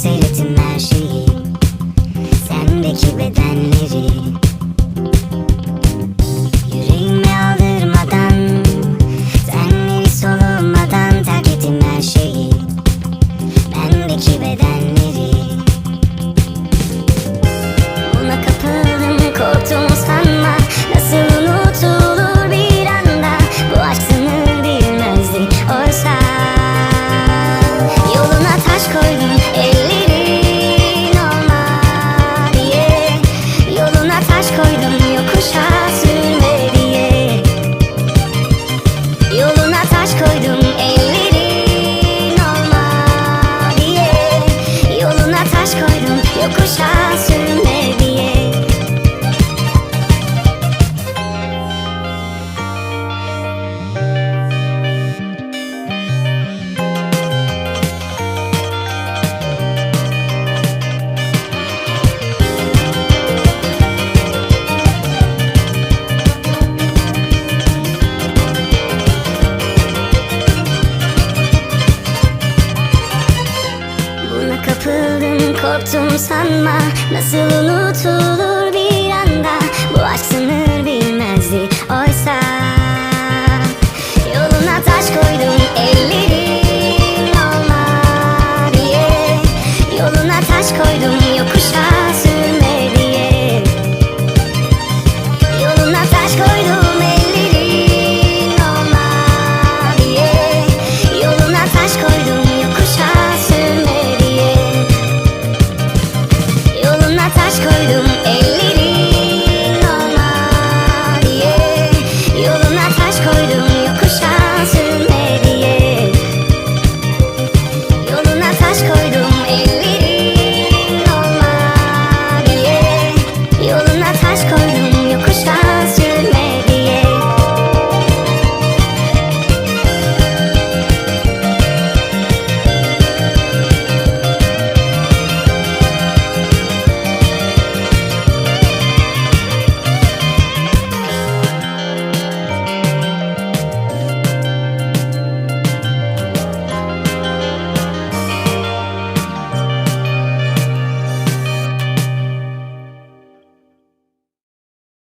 seyrettim her şeyi. Sendeki bedenleri. Yüreğime aldırmadan Senleri solunmadan terk her şeyi. Bendeki bedenleri. Buna kapıldım korktum sanma Nasıl unutulur bir anda? Bu aşk bilmezdi oysa Yoluna taş koydum shine. Korktum sanma. Nasıl unutulur bir anda? Bu aşk sınır koydum